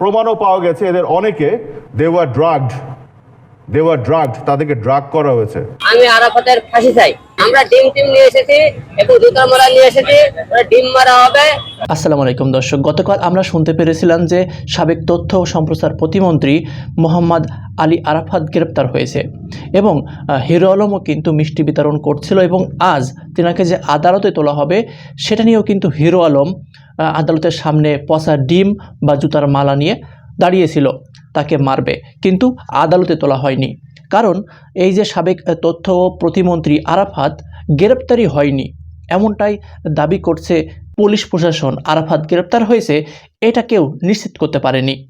প্রমাণও পাওয়া গেছে, এদের অনেকে দে ওয়ার ড্রাগড দে ওয়ার ড্রাগড তাদেরকে ড্রাগ করা হয়েছে। আমি আরাফাতের ফাঁসি চাই। আমরা ডিম টিম নিয়ে এসেছি, একটু জুতার মারা নিয়ে এসেছি ডিম মারা হবে। আসসালামু আলাইকুম দর্শক, গতকাল আমরা শুনতে পেরেছিলাম যে সাবেক তথ্য ও সম্প্রচার প্রতিমন্ত্রী মোহাম্মদ আলী আরাফাত গ্রেপ্তার হয়েছে এবং হিরো আলমও কিন্তু মিষ্টি বিতরণ করছিল এবং আজ তেনাকে যে আদালতে তোলা হবে, সেটা নিয়েও কিন্তু হিরো আলম আদালতের সামনে পচা ডিম বা জুতার মালা নিয়ে দাঁড়িয়েছিল। তাকে মারবে। কিন্তু আদালতে তোলা হয়নি। কারণ এই যে সাবেক তথ্য প্রতিমন্ত্রী আরাফাত গ্রেপ্তারই হয়নি। এমনটাই দাবি করছে পুলিশ প্রশাসন। আরাফাত গ্রেপ্তার হয়েছে, এটা কেউ নিশ্চিত করতে পারেনি।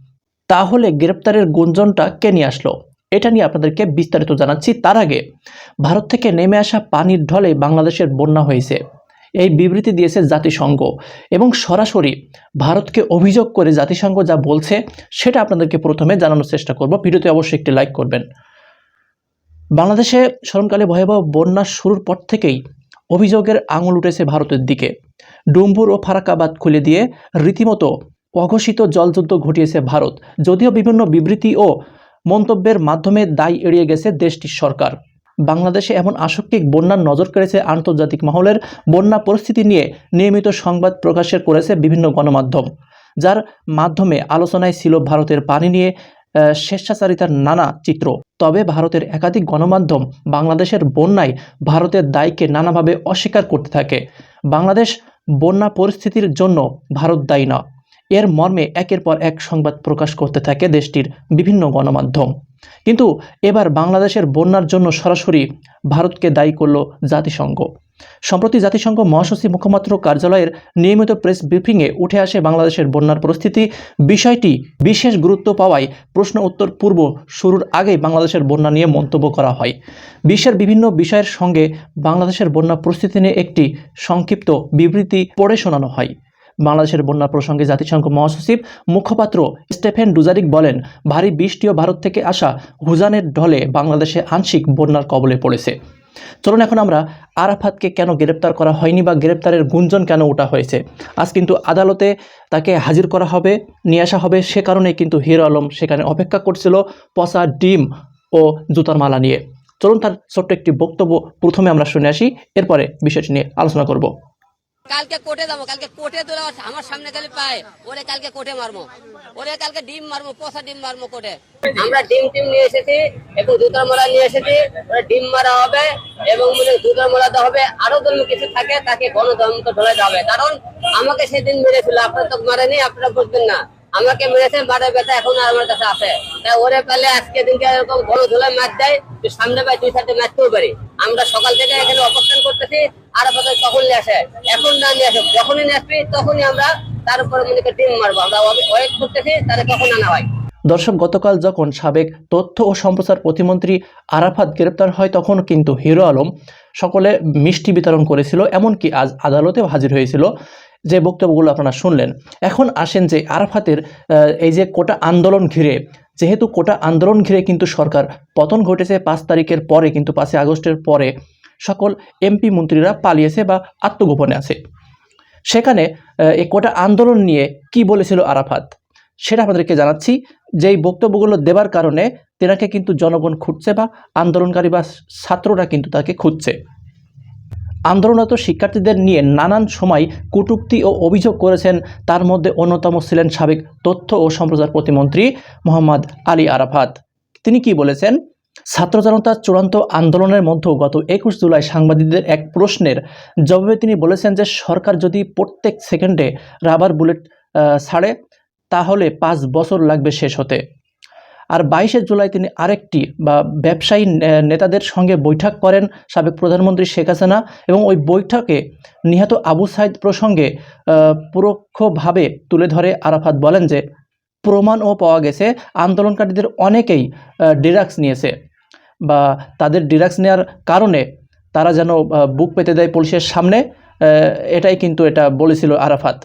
তাহলে গ্রেপ্তারের গুঞ্জনটা কে নিয়ে আসলো? এটা নিয়ে আপনাদেরকে বিস্তারিত জানাচ্ছি তার আগে। ভারত থেকে নেমে আসা পানির ঢলে বাংলাদেশের বন্যা হয়েছে। এই বিবৃতি দিয়েছে জাতিসংঘ। এবং সরাসরি ভারতকে অভিযোগ করে জাতিসংঘ যা বলছে, সেটা আপনাদেরকে প্রথমে জানানোর চেষ্টা করব। ভিডিওতে অবশ্যই একটি লাইক করবেন। বাংলাদেশে স্মরণকালে ভয়াবহ বন্যার শুরুর পর থেকেই অভিযোগের আঙুল উঠেছে ভারতের দিকে। ডুম্বুর ও ফারাকাবাদ খুলে দিয়ে রীতিমতো অঘোষিত জলযুদ্ধ ঘটিয়েছে ভারত। যদিও বিভিন্ন বিবৃতি ও মন্তব্যের মাধ্যমে দায় এড়িয়ে গেছে দেশটির সরকার। বাংলাদেশে এমন আসক্তিক বন্যার নজর কেড়েছে আন্তর্জাতিক মহলের বন্যা পরিস্থিতি নিয়ে নিয়মিত সংবাদ প্রকাশের করেছে বিভিন্ন গণমাধ্যম, যার মাধ্যমে আলোচনায় ছিল ভারতের পানি নিয়ে স্বেচ্ছাচারিতার নানা চিত্র। তবে ভারতের একাধিক গণমাধ্যম বাংলাদেশের বন্যায় ভারতের দায়কে নানাভাবে অস্বীকার করতে থাকে। বাংলাদেশ বন্যা পরিস্থিতির জন্য ভারত দায়ী না। এর মর্মে একের পর এক সংবাদ প্রকাশ করতে থাকে দেশটির বিভিন্ন গণমাধ্যম। কিন্তু এবার বাংলাদেশের বন্যার জন্য সরাসরি ভারতকে দায়ী করল জাতিসংঘ। সম্প্রতি জাতিসংঘ মহাসচিব মুখপাত্র কার্যালয়ের নিয়মিত প্রেস ব্রিফিংয়ে উঠে আসে বাংলাদেশের বন্যার পরিস্থিতি। বিষয়টি বিশেষ গুরুত্ব পাওয়ায় প্রশ্ন উত্তর পূর্ব শুরুর আগেই বাংলাদেশের বন্যা নিয়ে মন্তব্য করা হয়। বিশ্বের বিভিন্ন বিষয়ের সঙ্গে বাংলাদেশের বন্যা পরিস্থিতি নিয়ে একটি সংক্ষিপ্ত বিবৃতি পড়ে শোনানো হয়। বাংলাদেশের বন্যা প্রসঙ্গে জাতিসংঘ মহাসচিব মুখপাত্র স্টেফেন ডুজারিক বলেন, ভারী বৃষ্টি ও ভারত থেকে আসা হুজানের ঢলে বাংলাদেশে আংশিক বন্যার কবলে পড়েছে। চলুন এখন আমরা আরাফাতকে কেন গ্রেপ্তার করা হয়নি বা গ্রেপ্তারের গুঞ্জন কেন ওঠা হয়েছে? আজ কিন্তু আদালতে তাকে হাজির করা হবে, নিয়ে আসা হবে, সে কারণে কিন্তু হিরো আলম সেখানে অপেক্ষা করছিল পচা ডিম ও জুতার মালা নিয়ে। চলুন তার ছোট্ট একটি বক্তব্য প্রথমে আমরা শুনে আসি, এরপরে বিষয়টি নিয়ে আলোচনা করব। কালকে কোর্টে যাব, কালকে কোর্টে তোরা আমার সামনে গেলে পায়। ওরে কালকে কোর্টে মারবো। ওরে কালকে ডিম মারবো পচা ডিম মারবো কোর্টে। আমরা ডিম টিম নিয়ে এসেছি এবং জুতার মারা নিয়ে এসেছি ডিম মারা হবে এবং মানে দেওয়া হবে। আরও যদি কিছু থাকে, তাকে গণতন্ত্র দেওয়া হবে। কারণ আমাকে সেদিন মেরেছিল, আপনারা তো মারেনি, আপনারা বুঝবেন না। আমাকে মেরেছে মারে ব্যথা এখন আর আমার কাছে আছে। তাই ওরে পেলে আজকে দিনকে এরকম বড় ধুলায় ম্যাচ দেয় সামনে পায় দুই চারটে ম্যাচ পারি। আমরা সকাল থেকে এখানে অবস্থান করতেছি, আর আপনাদের তখন নিয়ে আসে। এখন না নিয়ে আসে, যখনই নিয়ে আসবি, তখনই আমরা তার উপরে মনে করি টিম মারবো। আমরা ওয়েট করতেছি, তাহলে কখন আনা হয়। দর্শক, গতকাল যখন সাবেক তথ্য ও সম্প্রচার প্রতিমন্ত্রী আরাফাত গ্রেপ্তার হয়, তখন কিন্তু হিরো আলম সকলে মিষ্টি বিতরণ করেছিল, এমনকি আজ আদালতেও হাজির হয়েছিল। যে বক্তব্যগুলো আপনারা শুনলেন। এখন আসেন যে আরাফাতের এই যে কোটা আন্দোলন ঘিরে যেহেতু কোটা আন্দোলন ঘিরে কিন্তু সরকার পতন ঘটেছে পাঁচ তারিখের পরে, কিন্তু পাঁচই আগস্টের পরে সকল এমপি মন্ত্রীরা পালিয়েছে বা আত্মগোপনে আছে। সেখানে এই কোটা আন্দোলন নিয়ে কি বলেছিল আরাফাত? সেটা আপনাদেরকে জানাচ্ছি। যেই বক্তব্যগুলো দেবার কারণে তেনাকে কিন্তু জনগণ খুঁজছে বা আন্দোলনকারী বা ছাত্ররা কিন্তু তাকে খুঁজছে। আন্দোলনরত শিক্ষার্থীদের নিয়ে নানান সময় কটূক্তি ও অভিযোগ করেছেন। তার মধ্যে অন্যতম ছিলেন সাবেক তথ্য ও সম্প্রচার প্রতিমন্ত্রী মোহাম্মদ আলী আরাফাত। তিনি কি বলেছেন? ছাত্র জনতার চূড়ান্ত আন্দোলনের মধ্যেও গত একুশ জুলাই সাংবাদিকদের এক প্রশ্নের জবাবে তিনি বলেছেন যে, সরকার যদি প্রত্যেক সেকেন্ডে রাবার বুলেট ছাড়ে, তাহলে পাঁচ বছর লাগবে শেষ হতে। আর বাইশে জুলাই তিনি আরেকটি বা ব্যবসায়ী নেতাদের সঙ্গে বৈঠক করেন সাবেক প্রধানমন্ত্রী শেখ হাসিনা এবং ওই বৈঠকে নিহত আবু সাইদ প্রসঙ্গে পরোক্ষভাবে তুলে ধরে আরাফাত বলেন যে, প্রমাণও পাওয়া গেছে আন্দোলনকারীদের অনেকেই ডিরাক্স নিয়েছে বা তাদের ডিরাক্স নেওয়ার কারণে তারা যেন বুক পেতে দেয় পুলিশের সামনে এটাই কিন্তু এটা বলেছিল আরাফাত।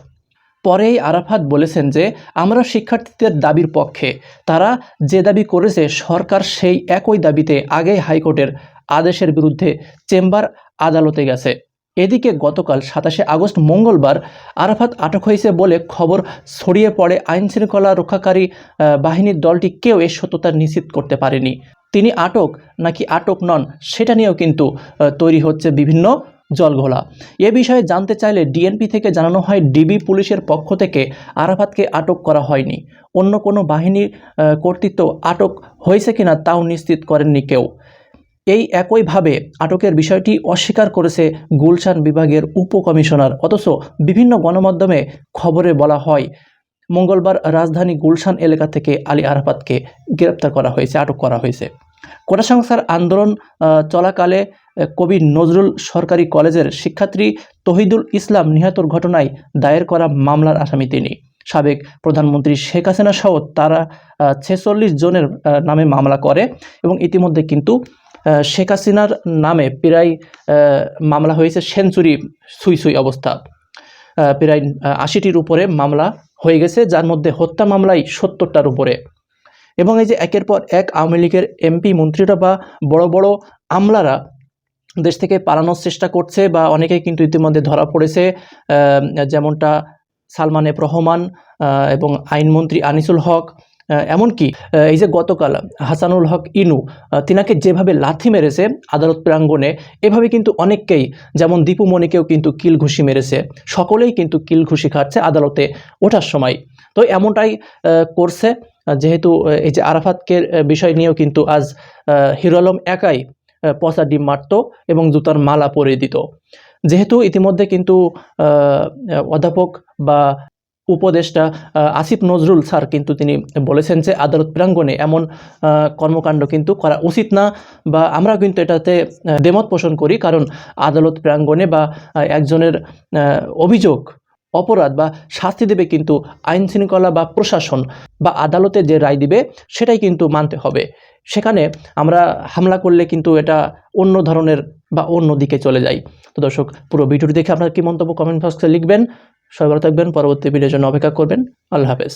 পরেই আরাফাত বলেছেন যে, আমরা শিক্ষার্থীদের দাবির পক্ষে। তারা যে দাবি করেছে, সরকার সেই একই দাবিতে আগেই হাইকোর্টের আদেশের বিরুদ্ধে চেম্বার আদালতে গেছে। এদিকে গতকাল সাতাশে আগস্ট মঙ্গলবার আরাফাত আটক হয়েছে বলে খবর ছড়িয়ে পড়ে আইনশৃঙ্খলা রক্ষাকারী বাহিনীর দলটি কেউ এর সত্যতা নিশ্চিত করতে পারেনি। তিনি আটক নাকি আটক নন, সেটা নিয়েও কিন্তু তৈরি হচ্ছে বিভিন্ন জলঘোলা এ বিষয়ে জানতে চাইলে ডিএনপি থেকে জানানো হয়, ডিবি পুলিশের পক্ষ থেকে আরাফাতকে আটক করা হয়নি। অন্য কোনো বাহিনীর কর্তৃত্ব আটক হয়েছে কিনা তাও নিশ্চিত করেননি কেউ। এই একইভাবে আটকের বিষয়টি অস্বীকার করেছে গুলশান বিভাগের উপকমিশনার। অথচ বিভিন্ন গণমাধ্যমে খবরে বলা হয়, মঙ্গলবার রাজধানী গুলশান এলাকা থেকে আলী আরাফাতকে গ্রেপ্তার করা হয়েছে, আটক করা হয়েছে। কোটা সংস্থার আন্দোলন চলাকালে কবি নজরুল সরকারি কলেজের শিক্ষার্থী তহিদুল ইসলাম নিহতর ঘটনায় দায়ের করা মামলার আসামি তিনি। সাবেক প্রধানমন্ত্রী শেখ হাসিনা সহ তারা ছেচল্লিশ জনের নামে মামলা করে এবং ইতিমধ্যে কিন্তু শেখ হাসিনার নামে প্রায় মামলা হয়েছে সেঞ্চুরি, সুই সুই অবস্থা। প্রায়, আশিটির উপরে মামলা হয়ে গেছে, যার মধ্যে হত্যা মামলায় সত্তরটার উপরে। এবং এই যে একের পর এক আওয়ামী লীগের এমপি, মন্ত্রীরা বা বড় বড় আমলারা দেশ থেকে পালানোর চেষ্টা করছে বা অনেকেই কিন্তু ইতিমধ্যে ধরা পড়েছে যেমনটা সালমান এফ রহমান এবং আইনমন্ত্রী আনিসুল হক এমনকি এই যে গতকাল হাসানুল হক ইনু তিনাকে যেভাবে লাথি মেরেছে আদালত প্রাঙ্গণে, এভাবে কিন্তু অনেককেই, যেমন দীপু মণিকেও কিন্তু কিল ঘুষি মেরেছে। সকলেই কিন্তু কিল ঘুষি খাচ্ছে আদালতে ওঠার সময়। তো এমনটাই করছে। যেহেতু এই যে আরাফাতকে বিষয় নিয়েও কিন্তু আজ হিরো আলম একাই পচা ডিম মারত এবং জুতার মালা পরে দিত। যেহেতু ইতিমধ্যে কিন্তু অধ্যাপক বা উপদেষ্টা আসিফ নজরুল স্যার কিন্তু তিনি বলেছেন যে আদালত প্রাঙ্গণে এমন কর্মকাণ্ড কিন্তু করা উচিত না বা আমরা কিন্তু এটাতে দেমত পোষণ করি কারণ আদালত প্রাঙ্গণে বা একজনের অভিযোগ অপরাধ বা শাস্তি দেবে কিন্তু আইন শৃঙ্খলা বা প্রশাসন বা আদালতে যে রায় দিবে, সেটাই কিন্তু মানতে হবে। সেখানে আমরা হামলা করলে কিন্তু এটা অন্য ধরনের বা অন্য দিকে চলে যাই তো দর্শক, পুরো ভিডিওটি দেখে আপনার কী মন্তব্য কমেন্ট বক্সে লিখবেন। সবাই ভালো থাকবেন, পরবর্তী ভিডিওর জন্য অপেক্ষা করবেন। আল্লাহ হাফেজ।